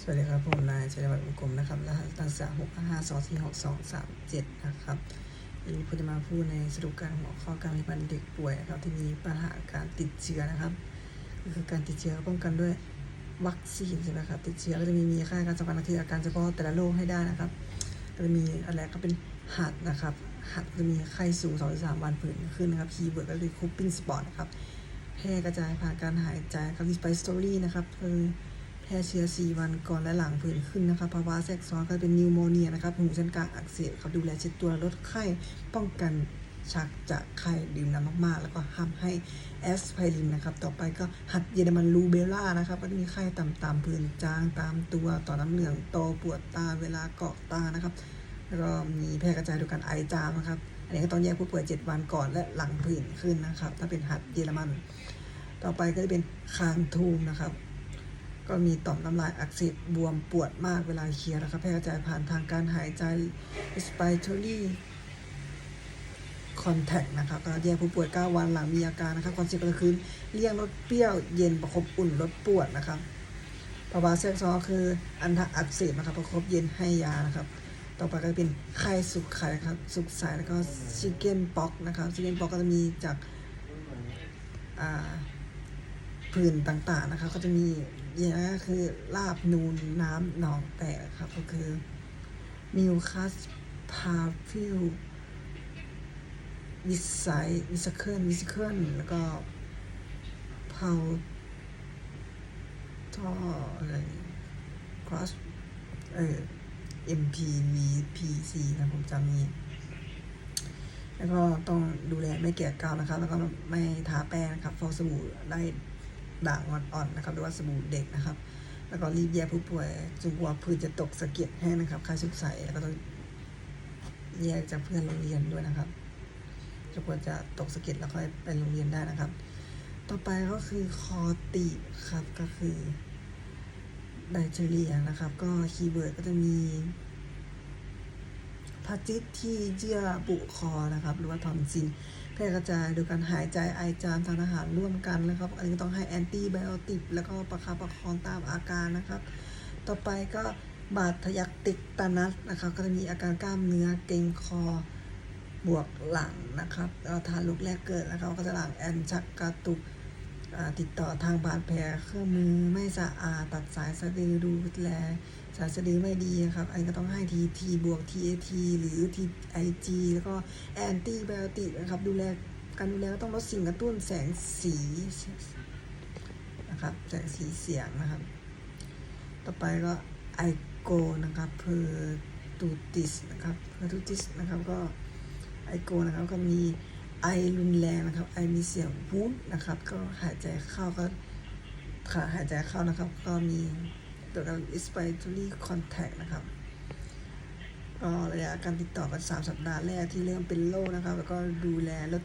สวัสดีครับผมนายชัยวัฒน์วงกลมนะครับรหัสตั้งสาหกห้าสองสี่หกสองสามเจ็ดนะครับวันนี้ผมจะมาพูดในสรุปการหัวข้อการปฏิบัติเด็กป่วยนะครับที่มีปัญหาการติดเชื้อนะครับก็คือการติดเชื้อป้องกันด้วยวัคซีนใช่ไหมครับติดเชื้อก็จะมีมีค่าการสำคัญก็คืออาการเฉพาะแต่ละโรคให้ได้นะครับก็จะมีอะไรก็เป็นหัดนะครับหัดจะมีไข้สูงสองสามวันผื่นขึ้นนะครับคีย์เวิร์ดก็คือคูปิ้งสปอร์ตนะครับแพร่กระจายผ่านการหายใจครับดิสไปสตอรี่นะครับคือ แพรเชื้อ 4 วันก่อนและหลังผื่นขึ้นนะครับภาวะแทรกซ้อนก็เป็นนิวโมเนียนะครับหูชั้นกลางอักเสบครับดูแลเช็ดตัวลดไข้ป้องกันชักจากไข้ดื่มน้ำมากๆ แล้วก็ห้ามให้แอสไพรินนะครับ ต่อไปก็หัดเยอรมันรูเบล่านะครับ ก็จะมีไข้ต่ำๆผื่นจางตามตัวต่อน้ำเหลืองโตปวดตาเวลาเกาะตานะครับแล้วก็มีแพร่กระจายโดยการไอจามนะครับ อันนี้ก็ต้องแยกผู้ป่วย 7 วันก่อนและหลังผื่นขึ้นนะครับ ถ้าเป็นหัดเยอรมัน ต่อไปก็จะเป็นคางทูมนะครับ ก็มีต่อมน้ำลายอักเสบบวมปวดมากเวลาเคี้ยวนะครับแพร่กระจายผ่านทางการหายใจ respiratory contact นะครับก็แยกผู้ป่วย 9 วันหลังมีอาการนะครับคอนเซ็ปต์ก็คือเลี่ยงรสเปรี้ยวเย็นประคบอุ่นลดปวดนะครับภาวะแทรกซ้อนคืออันทะอักเสบนะครับประคบเย็นให้ยานะครับ ต่อไปก็เป็นไข้สุกไข่ครับสุกใสแล้วก็ชิเก้นป๊อกนะครับชิเก้นป๊อกก็จะมีจากผื่นต่างๆนะครับก็จะมี อย่างแรกคือลาบนูนน้ำหนองแตกครับก็คือมิวคัสพาฟิลวิสัยวิสเคิลวิสเคิลแล้วก็เพาท่ออะไรครอสเออ MPVPC นะผมจำนี้ แล้วก็ต้องดูแลไม่แก่กาวนะครับ แล้วก็ไม่ทาแป้งนะครับ ฟอกสบู่ได้ ด่างอ่อนๆนะครับหรือว่าสบู่เด็กนะครับ แล้วก็รีบแยกผู้ป่วยจนกว่าผื่นจะตกสะเก็ดแห้งนะครับค่าสุกใสแล้วก็ต้องแยกจากเพื่อนโรงเรียนด้วยนะครับจนกว่าจะตกสะเก็ดแล้วค่อยไปโรงเรียนได้นะครับ ต่อไปก็คือคอตีบครับก็คือไดเทเรียนะครับ ก็คีย์เวิร์ดก็จะมีพาจิตที่เยื่อบุคอนะครับ หรือว่าทอมซิน แพร่กระจายโดยการหายใจไอจามทางอาหารร่วมกันนะครับ อันนี้ต้องให้แอนตี้ไบโอติกแล้วก็ประคับประคองตามอาการนะครับ ต่อไปก็บาดทะยักติกตานัสนะครับก็จะมีอาการกล้ามเนื้อเกร็งคอบวกหลังนะครับเราทานลูกแรกเกิดนะครับก็จะหลังแอนชักกระตุก ติดต่อทางบาดแผลเครื่องมือไม่สะอาดตัดสายสะดือดูแลสารสะดือไม่ดีครับอันก็ต้องให้ TT บวก TAT หรือ TIG แล้วก็แอนตี้ไบโอติกนะครับดูแลการดูแลก็ต้องลดสิ่งกระตุ้นแสงสีนะครับแสงสีเสียงนะครับ ต่อไปก็ไอโกนะครับเพอร์ตูติสนะครับเพอร์ตูติสนะครับก็ไอโกนะครับก็มี ไอรุนแรงนะครับ ไอมีเสียงวูดนะครับ ก็หายใจเข้าก็ขาหายใจเข้านะครับ ก็มีตัวกับ respiratory contact นะครับก็ระยะการติดต่อกัน 3 สัปดาห์แรกที่เริ่มเป็นโรคนะครับ แล้วก็ดูแลลด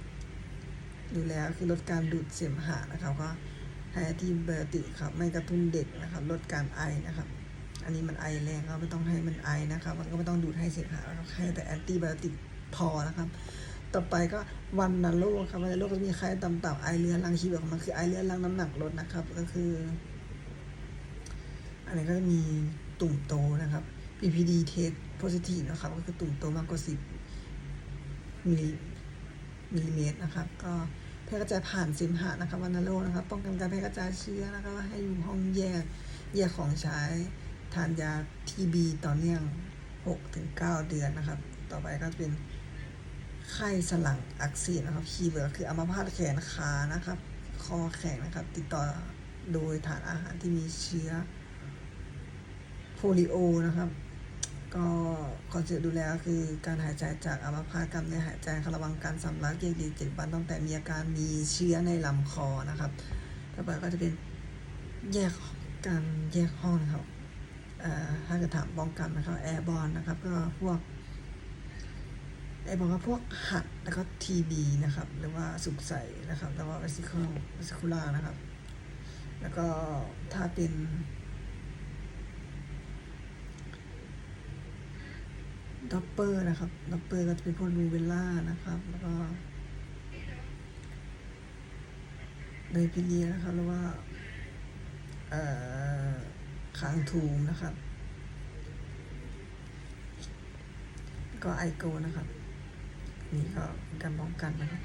ดูแลคือลดการดูดเสมหะนะครับ ก็ให้ที่เบอติครับ ไม่กระตุ้นเด็กนะครับ ลดการไอนะครับ อันนี้มันไอแรงก็ไม่ต้องให้มันไอนะครับ มันก็ไม่ต้องดูดให้เสมหะนะครับให้แต่แอนตี้ไบโอติกพอนะครับ ต่อไปก็วันนโรคครับวันนโรคก็จะมีไข้ต่ำๆไอเรื้อนรังคีย์แบของมันคือไอเรื้อนรังน้ำหนักลดนะครับ ก็คืออันนี้ก็จะมีตุ่มโตนะครับ PPD test positive นะครับ ก็คือตุ่มโตมากกว่า10มิลมิลลิเมตรนะครับ ก็แพร่กระจายผ่านเสมหะนะครับวัณโรคนะครับ ป้องกันการแพร่กระจายเชื้อนะครับให้อยู่ห้องแยกแยกของใช้ทานยา TB ต่อเนื่อง6-9 เดือนนะครับ ต่อไปก็เป็น ไข้สลังอักเสบนะครับคีย์เวิร์ดคืออัมพาตแขนขานะครับ คอแข็งนะครับ ติดต่อโดยทานอาหารที่มีเชื้อโพลิโอนะครับ ก็คอนเซ็ปต์ดูแลคือการหายใจจากอัมพาตกล้ามเนื้อหายใจระวังการสำลักเยียดีเจ็ดวันตั้งแต่มีอาการมีเชื้อในลำคอนะครับต่อไปก็จะเป็นแยกการแยกห้องนะครับถ้าจะถามป้องกันนะครับแอร์บอลนะครับ ก็พวก แอร์บอลก็พวกหัดแล้วก็ทีบีนะครับ หรือว่าสุกใสนะครับแล้วก็เวสิคอลเวสิคูล่านะครับ แล้วก็ถ้าเป็นด็อปเปอร์นะครับด็อปเปอร์ก็จะเป็นพวกรูเวลล่านะครับ แล้วก็ไดพิเลียนะครับหรือว่าคางทูมนะครับ ก็ไอโกนะครับ นี่ก็การป้องกันนะครับ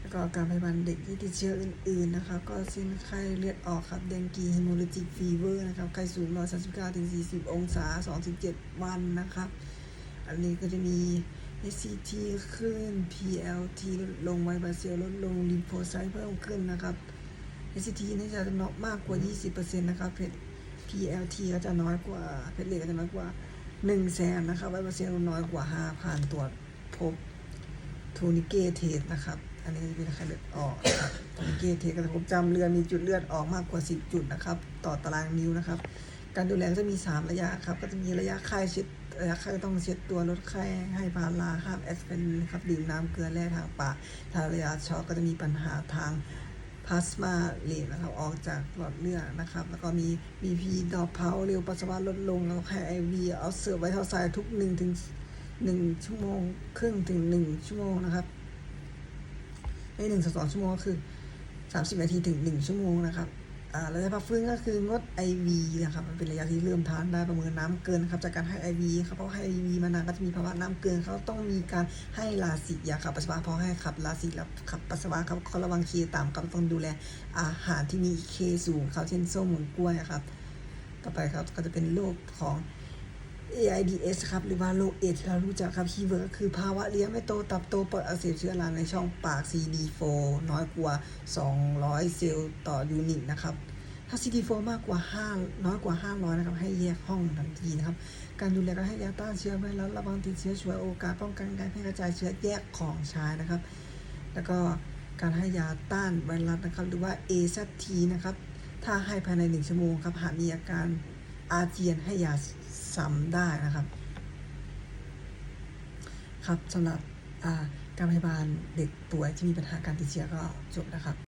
แล้วก็การพยาบาลเด็กที่ติดเชื้ออื่น ๆนะครับก็เช่นไข้เลือดออกครับเดงกีฮิโมโลจิกฟีเวอร์นะครับไข้สูง139ถึง40 องศา 2-7 วันนะครับ อันนี้ก็จะมี HCT ขึ้น PLT ลดลงไวบาเซลลดลงลิมโฟไซต์เพิ่มขึ้นนะครับ HCT นี่จะน้อยมากกว่า 20%นะครับเพช PLT ก็จะน้อยกว่าเพชรเลทก็จะน้อยกว่า1แสนนะครับไวบาเซลน้อยกว่า 5,000ตรว พบทูนิเกเทสนะครับ อันนี้จะเป็นไขเลือดออกทูนิเกเทสก็จะพบจำเลือมีจุดเลือดออกมากกว่า 10 จุดนะครับ ต่อตารางนิ้วนะครับ การดูแลก็จะมี 3 ระยะครับ ก็จะมีระยะไข้เช็ดระยะไข้ต้องเช็ดตัวลดไข้ให้พาราห้ามแอสไพรินครับดื่มน้ำเกลือแร่ทางปากถ้าระยะช็อกก็จะมีปัญหาทางพลาสมาเลนนะครับออกจากหลอดเลือดนะครับ แล้วก็มี BP ดอกเผาเร็วปัสสาวะลดลงแล้วก็ให้ IV เอาเสิร์ฟไว้เท่าไซทุก1ถึง 1ชั่วโมงครึ่งถึง1ชั่วโมงนะครับใน1ถึง2ชั่วโมงก็คือ30นาทีถึง1ชั่วโมงนะครับอ่าระยะพักฟื้นก็คืองด IV นะครับมันเป็นระยะที่เริ่มทานได้ประเมินน้ำเกินครับจากการให้ IV ครับเพราะให้ IV มานานก็จะมีภาวะน้ำเกินเขาต้องมีการให้ลาสิยาขับปัสสาวะเพราะให้ขับลาสิแล้วขับปัสสาวะครับเขาระวังเคต่ำครับต้องดูแลอาหารที่มีเคสูงครับเช่นส้มหมูกล้วยครับ ต่อไปครับก็จะเป็นโรคของ AIDS ครับหรือว่าโรคเอดส์ที่เรารู้จักครับคีย์เวิร์ดก็คือภาวะเลี้ยงไม่โตตับโตปอดอักเสบเชื้อราในช่องปาก CD4 น้อยกว่า 200 เซลล์ต่อยูนิตนะครับถ้า CD4 มากกว่า 5 น้อยกว่า 500 นะครับ ให้แยกห้องทันทีนะครับ การดูแลก็ให้ยาต้านเชื้อไวรัสระวังติดเชื้อช่วยโอกาสป้องกันการแพร่กระจายเชื้อแยกของใช้นะครับ แล้วก็การให้ยาต้านไวรัสนะครับหรือว่า AZT นะครับถ้าให้ภายใน 1 ชั่วโมงครับหากมีอาการอาเจียนให้ยา ซ้ำได้นะครับ ครับสำหรับการพยาบาลเด็กป่วยที่มีปัญหาการติดเชื้อก็จบนะครับ